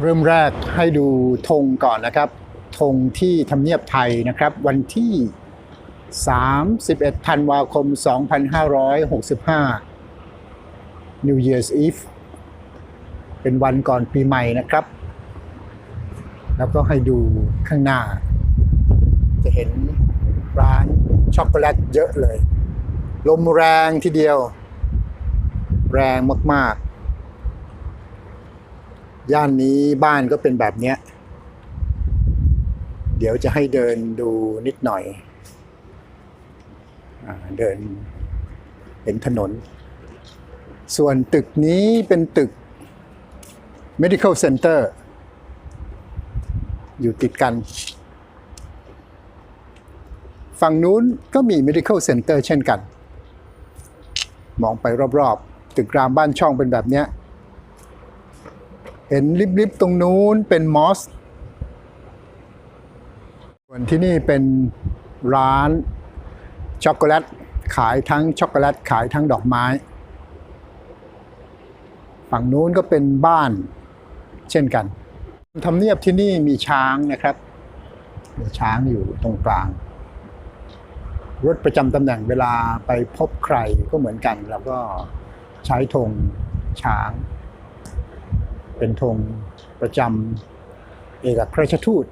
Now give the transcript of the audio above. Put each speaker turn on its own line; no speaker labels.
เริ่มแรกให้ดูธงก่อนนะครับธงที่ทำเนียบไทยนะครับ วันที่ 31 ธันวาคม 2565 New Year's Eve เป็นวันก่อนปีใหม่นะครับ แล้วก็ให้ดูข้างหน้า จะเห็นร้านช็อกโกแลตเยอะเลย ลมแรงทีเดียว แรงมาก ๆ ย่านนี้บ้านก็เป็นแบบเนี้ย เดี๋ยวจะให้เดินดูนิดหน่อยอเดินเห็นถนน ส่วนตึกนี้เป็นตึก medical center อยู่ติดกัน ฝั่งนู้นก็มี medical center เช่นกัน มองไปรอบๆ ตึกรามบ้านช่องเป็นแบบเนี้ย เห็นริบๆตรงนู้นเป็นมอส ส่วนที่นี่เป็นร้านช็อกโกแลตขายทั้งช็อกโกแลตขายทั้งดอกไม้ ฝั่งนู้นก็เป็นบ้านเช่นกันทำเนียบที่นี่มีช้างนะครับ มีช้างอยู่ตรงกลาง รถประจำตำแหน่งเวลาไปพบใครก็เหมือนกัน แล้วก็ใช้ธงช้าง เป็นธงประจำเอกอัครราชทูต